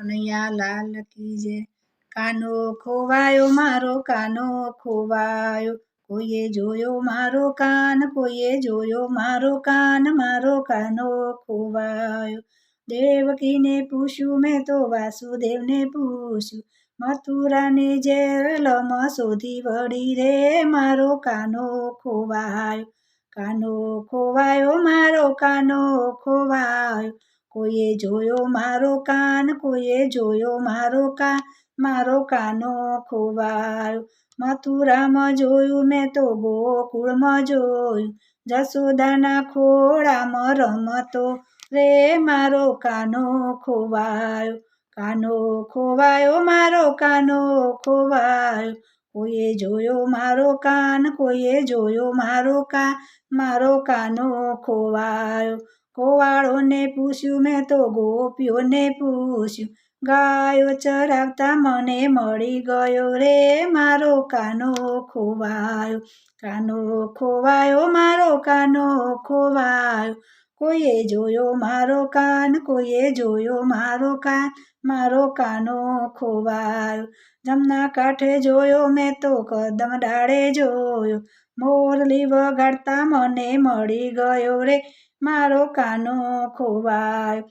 કનૈયા લાલ કી જય કાનો ખોવાયો, મારો કાનો ખોવાયો. કોઈએ જોયો મારો કાન, કોઈએ જોયો મારો કાન, મારો કાનો ખોવાયો. દેવકીને પૂછ્યું, મેં તો વાસુદેવને પૂછ્યું, મથુરાને જેલમાં શોધી વળી રે, મારો કાનો ખોવાયો. કાનો ખોવાયો, મારો કાનો ખોવાયો. કોઈએ જોયો મારો કાન, કોઈએ જોયો મારો કાન, મારો કાનો ખોવાયો. મથુરામાં જોયું મેં તો ગોકુળમાં જોયું, જસોદાના ખોળામાં રમતો. રે, મારો કાનો ખોવાયો કાનો ખોવાયો, મારો કાનો ખોવાયો. કોઈએ જોયો મારો કાન, કોઈએ જોયો મારો કાન, મારો કાનો ખોવાયો. ગોવાળોને પૂછ્યું, મેં તો ગોપીઓને પૂછ્યું, ગાયો ચરાવતા મને મળી ગયો રે મારો કાનો ખોવાયો કાનો ખોવાયો, મારો કાનો ખોવાયો, કોઈએ જોયો મારો કાન, કોઈએ જોયો મારો કાન, મારો કાનો ખોવાયો, જમના કાંઠે જોયો, મેં તો કદમ ડાળે જોયો, મોરલી વગાડતા મને મળી ગયો રે મારો કાનો ખોવાયો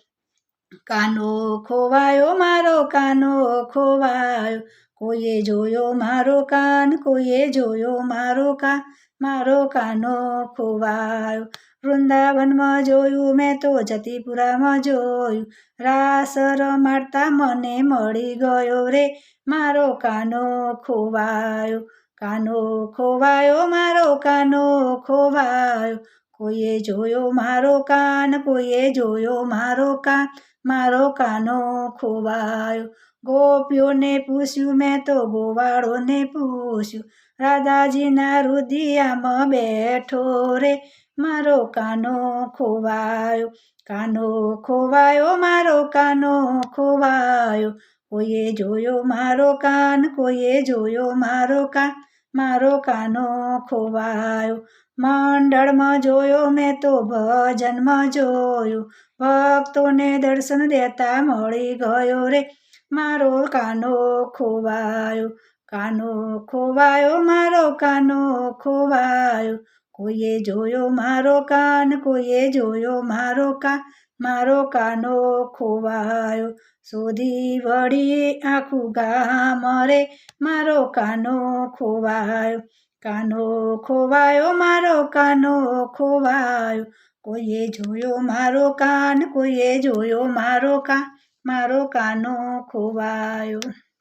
કાનો ખોવાયો, મારો કાનો ખોવાયો. કોઈએ જોયો મારો કાન, કોઈએ જોયો મારો કાન, મારો કાનો ખોવાયો. વૃંદાવનમાં જોયું, મેં તો જતીપુરામાં જોયું. રાસ રમાડતા મને મળી ગયો રે, મારો કાનો ખોવાયો. કાનો ખોવાયો, મારો કાનો ખોવાયો. કોઈએ જોયો મારો કાન, કોઈએ જોયો મારો કાન, મારો કાનો ખોવાયો. ગોપીઓને પૂછ્યું, મેં તો ગોવાળોને પૂછ્યું, રાધાજીના રુદિયામાં બેઠો રે, મારો કાનો ખોવાયો કાનો ખોવાયો, મારો કાનો ખોવાયો. કોઈએ જોયો મારો કાન, કોઈએ જોયો મારો કાન મારો કાનો ખોવાયો. મંડળમાં જોયો મેં તો ભજનમાં જોયું. ભક્તોને દર્શન દેતા મળી ગયો રે. મારો કાનો ખોવાયો. કાનો ખોવાયો, મારો કાનો ખોવાયો. કોઈએ જોયો મારો કાન, કોઈએ જોયો મારો કાન, મારો કાનો ખોવાયો. શોધી વળી આખું ગામ રે મારો કાનો ખોવાયો. કાનો ખોવાયો, મારો કાનો ખોવાયો. કોઈએ જોયો મારો કાન, કોઈએ જોયો મારો કાન, મારો કાનો ખોવાયો.